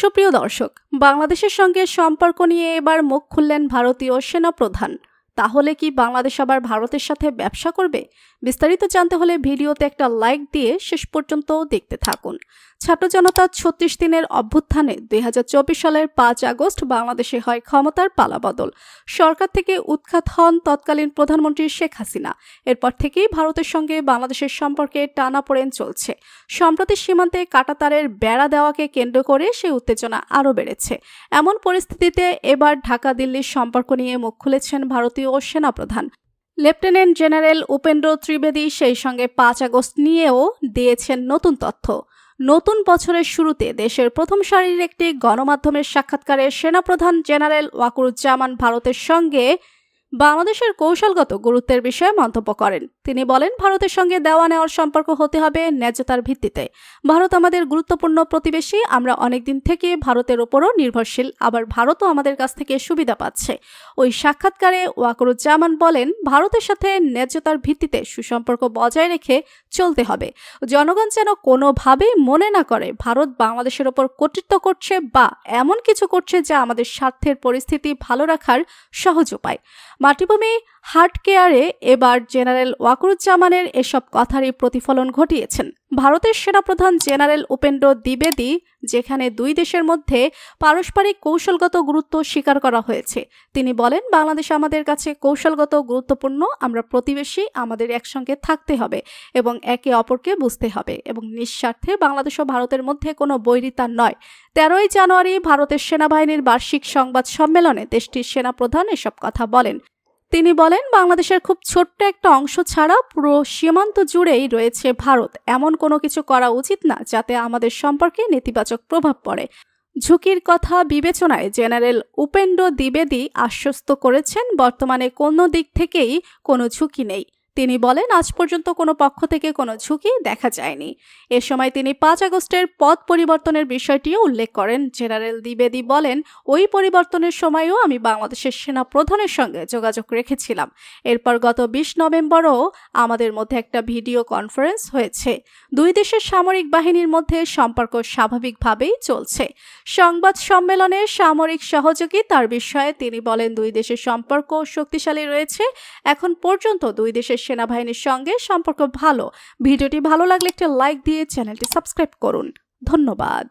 সুপ্রিয় দর্শক, বাংলাদেশের সঙ্গে সম্পর্ক নিয়ে এবার মুখ খুললেন ভারতীয় সেনাপ্রধান। তাহলে কি বাংলাদেশ আবার ভারতের সাথে ব্যবসা করবে? বিস্তারিত জানতে হলে ভিডিওতে একটা লাইক দিয়ে শেষ পর্যন্ত দেখতে থাকুন। ছাত্র জনতা ছত্রিশ দিনের অভ্যুত্থানে দুই হাজার চব্বিশ সালের পাঁচ আগস্ট বাংলাদেশে হয় ক্ষমতার পালাবদল সরকার থেকে উৎখাত হন তৎকালীন প্রধানমন্ত্রী শেখ হাসিনা। এরপর থেকেই ভারতের সঙ্গে বাংলাদেশের সম্পর্কে টানাপোড়েন চলছে। সম্প্রতি সীমান্তে কাটাতারের বেড়া দেওয়াকে কেন্দ্র করে সে উত্তেজনা আরও বেড়েছে। এমন পরিস্থিতিতে এবার ঢাকা দিল্লির সম্পর্ক নিয়ে মুখ খুলেছেন ভারতীয় সেনাপ্রধান। লেফটেন্যান্ট জেনারেল উপেন্দ্র ত্রিবেদী সেই সঙ্গে পাঁচ আগস্ট নিয়েও দিয়েছেন নতুন তথ্য। নতুন বছরের শুরুতে দেশের প্রথম সারির একটি গণমাধ্যমের সাক্ষাৎকারে সেনাপ্রধান জেনারেল ওয়াকুরুজ্জামান ভারতের সঙ্গে বাংলাদেশের কৌশলগত গুরুত্বের বিষয়ে মন্তব্য করেন। তিনি বলেন, ভারতের সঙ্গে দেওয়া নেওয়ার সম্পর্ক হতে হবে ন্যায্যতার ভিত্তিতে। ভারত আমাদের গুরুত্বপূর্ণ প্রতিবেশী। আমরা অনেকদিন থেকে ভারতের ওপরও নির্ভরশীল। আবার ভারতও আমাদের কাছ থেকে সুবিধা পাচ্ছে। ওই সাক্ষাৎকারে ওয়াকরুজ্জামান বলেন, ভারতের সাথে ন্যায্যতার ভিত্তিতে সুসম্পর্ক বজায় রেখে চলতে হবে। জনগণ যেন কোনোভাবেই মনে না করে ভারত বাংলাদেশের ওপর কর্তৃত্ব করছে বা এমন কিছু করছে যা আমাদের স্বার্থের পরিস্থিতি ভালো রাখার সহজ উপায়। माटीभूमि হার্ট কেয়ারে এবার জেনারেল ওয়াকরুজ্জামানের এসব কথারই প্রতিফলন ঘটিয়েছেন। ভারতের সেনাপ্রধান জেনারেল উপেন্দ্র দ্বিবেদী, যেখানে দুই দেশের মধ্যে পারস্পরিক কৌশলগত গুরুত্ব স্বীকার করা হয়েছে। তিনি বলেন, বাংলাদেশ আমাদের কাছে কৌশলগত গুরুত্বপূর্ণ, আমরা প্রতিবেশী, আমাদের একসঙ্গে থাকতে হবে এবং একে অপরকে বুঝতে হবে এবং নিঃস্বার্থে বাংলাদেশ ও ভারতের মধ্যে কোনো বৈরিতা নয়। তেরোই জানুয়ারি ভারতের সেনাবাহিনীর বার্ষিক সংবাদ সম্মেলনে দেশটির সেনাপ্রধান এসব কথা বলেন। তিনি বলেন, বাংলাদেশের খুব ছোট্ট একটা অংশ ছাড়া পুরো সীমান্ত জুড়েই রয়েছে ভারত। এমন কোনো কিছু করা উচিত না, যাতে আমাদের সম্পর্কে নেতিবাচক প্রভাব পড়ে। ঝুঁকির কথা বিবেচনায় জেনারেল উপেন্দ্র দ্বিবেদী আশ্বস্ত করেছেন, বর্তমানে কোনো দিক থেকেই কোনো ঝুঁকি নেই। তিনি বলেন, আজ পর্যন্ত কোনো পক্ষ থেকে কোনো ঝুঁকি দেখা যায়নি। এ সময় তিনি পাঁচ আগস্টের পদ পরিবর্তনের বিষয়টিও উল্লেখ করেন। জেনারেল দ্বিবেদী বলেন, ওই পরিবর্তনের সময়ও আমি বাংলাদেশের সেনা প্রধানের সঙ্গে যোগাযোগ রেখেছিলাম। এরপর গত বিশ নভেম্বরও আমাদের মধ্যে একটা ভিডিও কনফারেন্স হয়েছে। দুই দেশের সামরিক বাহিনীর মধ্যে সম্পর্ক স্বাভাবিকভাবেই চলছে। সংবাদ সম্মেলনে সামরিক সহযোগিতার বিষয়ে তিনি বলেন, দুই দেশের সম্পর্ক শক্তিশালী রয়েছে। এখন পর্যন্ত দুই দেশের সেনাবাহিনীর সঙ্গে সম্পর্ক ভালো। ভিডিওটি ভালো লাগলে একটা লাইক দিয়ে চ্যানেলটি সাবস্ক্রাইব করুন। ধন্যবাদ।